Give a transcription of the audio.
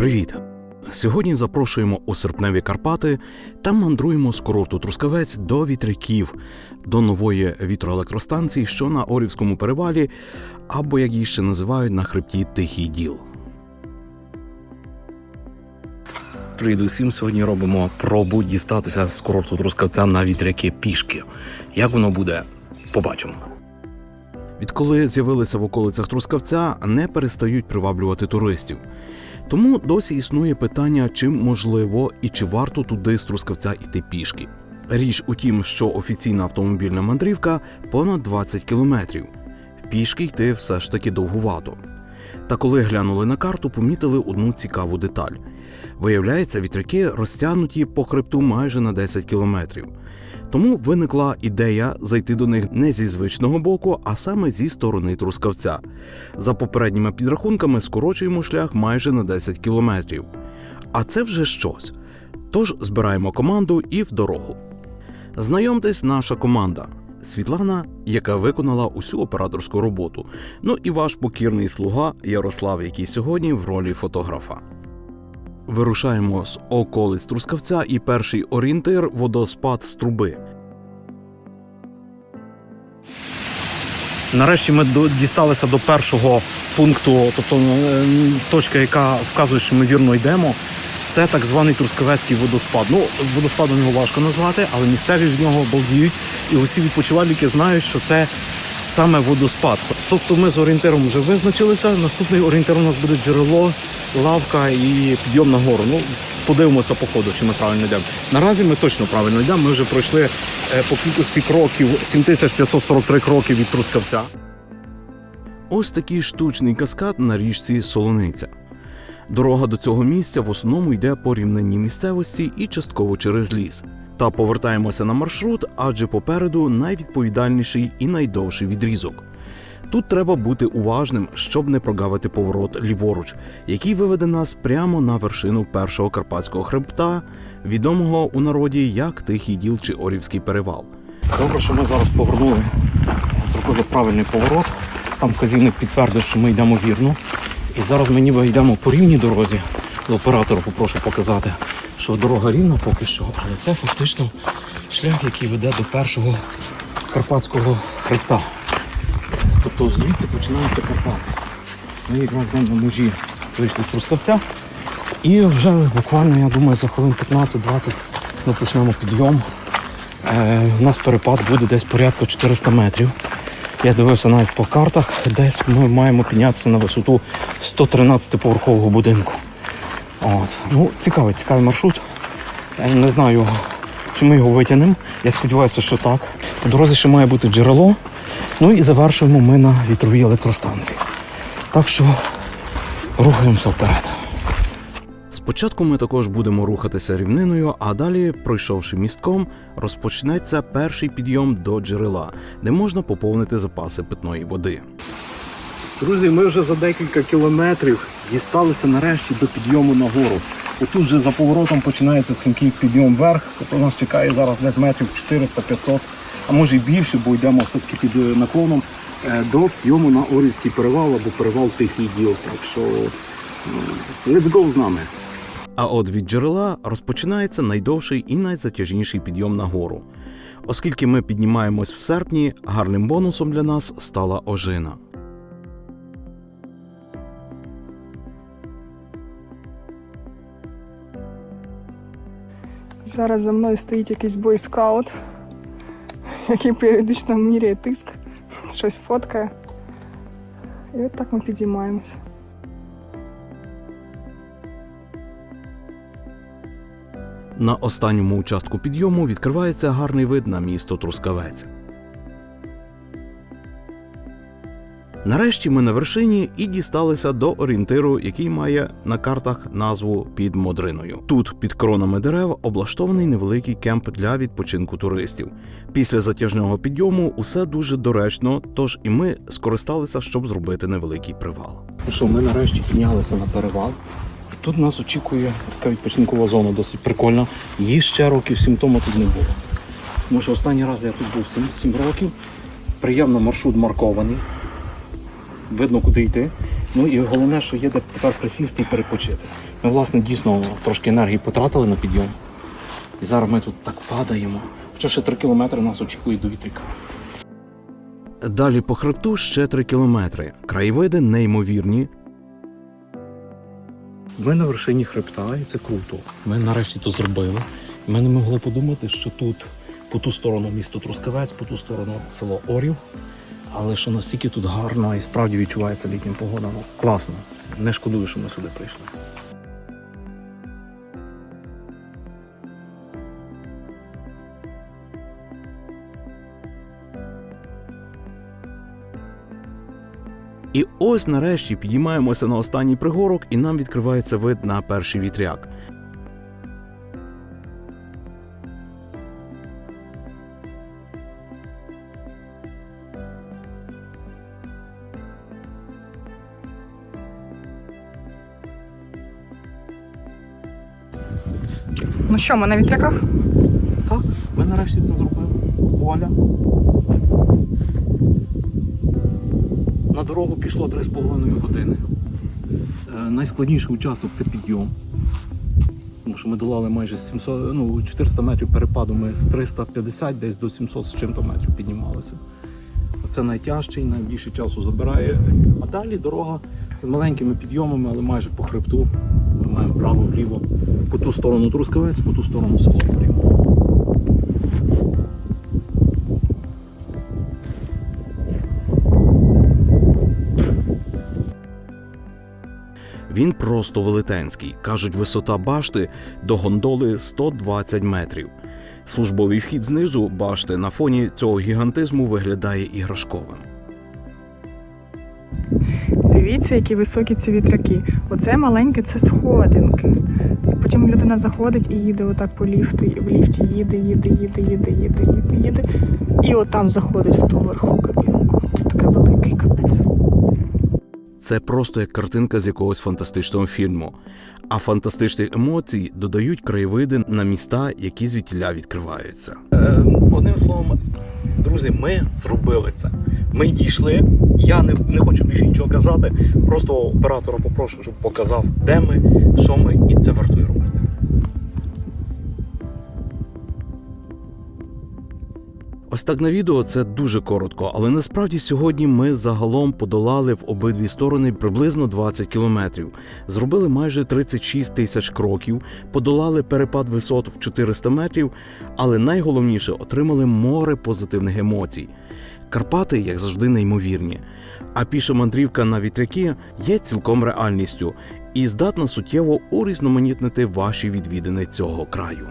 Привіт! Сьогодні запрошуємо у серпневі Карпати та мандруємо з курорту Трускавець до вітряків, до нової вітроелектростанції, що на Орівському перевалі, або як її ще називають на хребті Тихий Діл. Привіт усім! Сьогодні робимо пробу дістатися з курорту Трускавця на вітряки пішки. Як воно буде, побачимо. Відколи з'явилися в околицях Трускавця, не перестають приваблювати туристів. Тому досі існує питання, чи можливо і чи варто туди з Трускавця йти пішки. Річ у тім, що офіційна автомобільна мандрівка понад 20 кілометрів. Пішки йти все ж таки довгувато. Та коли глянули на карту, помітили одну цікаву деталь. Виявляється, вітряки розтягнуті по хребту майже на 10 кілометрів. Тому виникла ідея зайти до них не зі звичного боку, а саме зі сторони Трускавця. За попередніми підрахунками скорочуємо шлях майже на 10 кілометрів. А це вже щось. Тож збираємо команду і в дорогу. Знайомтесь, наша команда. Світлана, яка виконала усю операторську роботу. Ну і ваш покірний слуга Ярослав, який сьогодні в ролі фотографа. Вирушаємо з околиць Трускавця і перший орієнтир водоспад з труби. Нарешті ми дісталися до першого пункту, тобто е, точка, яка вказує, що ми вірно йдемо. Це так званий Трускавецький водоспад. Ну, водоспадом його важко назвати, але місцеві в нього балдіють. І усі відпочивальники знають, що це саме водоспад. Тобто ми з орієнтиром вже визначилися. Наступний орієнтир у нас буде джерело, лавка і підйом на гору. Ну, подивимося по ходу, чи ми правильно йдемо. Наразі ми точно правильно йдемо. Ми вже пройшли е, по кількості кроків 7543 кроки від Трускавця. Ось такий штучний каскад на річці Солониця. Дорога до цього місця в основному йде по рівнинній місцевості і частково через ліс. Та повертаємося на маршрут, адже попереду найвідповідальніший і найдовший відрізок. Тут треба бути уважним, щоб не прогавити поворот ліворуч, який виведе нас прямо на вершину першого карпатського хребта, відомого у народі як Тихий Діл чи Орівський перевал. Добре, що ми зараз повернули, зробили правильний поворот. Там вказівник підтвердив, що ми йдемо вірно. І зараз ми ніби йдемо по рівній дорозі. До оператора попрошу показати, що дорога рівна поки що, але це фактично шлях, який веде до першого карпатського хребта. Тобто звідти починаються Карпати. Ми якраз на межі вийшли з Трускавця. І вже буквально, я думаю, за хвилин 15-20 ми почнемо підйом. Е, у нас перепад буде десь порядку 400 метрів. Я дивився навіть по картах, десь ми маємо піднятися на висоту 113-поверхового будинку. От. Ну, цікавий, цікавий маршрут. Я не знаю, чи ми його витягнемо. Я сподіваюся, що так. По дорозі ще має бути джерело. Ну і завершуємо ми на вітровій електростанції. Так що рухаємося вперед. Спочатку ми також будемо рухатися рівниною, а далі, пройшовши містком, розпочнеться перший підйом до джерела, де можна поповнити запаси питної води. Друзі, ми вже за декілька кілометрів дісталися нарешті до підйому на гору. Отут вже за поворотом починається стрімкий підйом вверх. Тобто нас чекає зараз десь метрів 400-500, а може і більше, бо йдемо все-таки під е, наклоном е, до підйому на Орівський перевал або перевал Тихий Діл. Так що let's go з нами. А от від джерела розпочинається найдовший і найзатяжніший підйом на гору. Оскільки ми піднімаємось в серпні, гарним бонусом для нас стала ожина. Зараз за мною стоїть якийсь бойскаут, який періодично міряє тиск, щось фоткає. І от так ми підіймаємось. На останньому участку підйому відкривається гарний вид на місто Трускавець. Нарешті ми на вершині і дісталися до орієнтиру, який має на картах назву під Модриною. Тут під кронами дерев облаштований невеликий кемп для відпочинку туристів. Після затяжного підйому усе дуже доречно, тож і ми скористалися, щоб зробити невеликий привал. Ну що, ми нарешті піднялися на перевал. Тут нас очікує така відпочинкова зона, досить прикольна. Її ще років сім тому тут не було. Тому що останній раз я тут був 7, 7 років. Приємно маршрут маркований. Видно, куди йти. Ну і головне, що є де тепер присісти і перепочити. Ми, власне, дійсно трошки енергії потратили на підйом. І зараз ми тут так падаємо. Хоча ще 3 кілометри нас очікує до вітряка. Далі по хребту ще 3 кілометри. Краєвиди неймовірні. Ми на вершині хребта, і це круто. Ми нарешті то зробили. Ми не могли подумати, що тут по ту сторону місто Трускавець, по ту сторону село Орів. Але що настільки тут гарно і справді відчувається літня погода. Ну, класно. Не шкодую, що ми сюди прийшли. І ось нарешті підіймаємося на останній пригорок, і нам відкривається вид на перший вітряк. Ну що, ми на вітряках? Так, ми нарешті це зробили. Воля. На дорогу пішло 3,5 години. Е, найскладніший участок це підйом. Тому що ми долали майже 700, ну, 400 метрів перепаду. Ми з 350 десь до 700 з чим-то метрів піднімалися. Це найтяжчий, найбільше часу забирає. А далі дорога з маленькими підйомами, але майже по хребту. Маємо право-вліво. По ту сторону Трускавець, по ту сторону село Орів. Він просто велетенський. Кажуть, висота башти до гондоли 120 метрів. Службовий вхід знизу башти на фоні цього гігантизму виглядає іграшковим. Дивіться, які високі ці вітряки. Оце маленьке це сходинки. Потім людина заходить і їде отак по ліфту, і в ліфті їде, їде, їде, їде, їде, їде, їде. І отам заходить в ту верху кабінку. Це таке великий капець. Це просто як картинка з якогось фантастичного фільму. А фантастичних емоцій додають краєвиди на міста, які звідтіля відкриваються. Е, Одним словом, друзі, ми зробили це. Ми дійшли. Я не, не хочу більше нічого казати. Просто оператора попрошу, щоб показав, де ми, що ми, і це вартує робити. Ось так на відео це дуже коротко, але насправді сьогодні ми загалом подолали в обидві сторони приблизно 20 кілометрів, зробили майже 36 тисяч кроків, подолали перепад висот в 400 метрів, але найголовніше отримали море позитивних емоцій. Карпати, як завжди, неймовірні. А піша мандрівка на вітряки є цілком реальністю і здатна суттєво урізноманітнити ваші відвідини цього краю.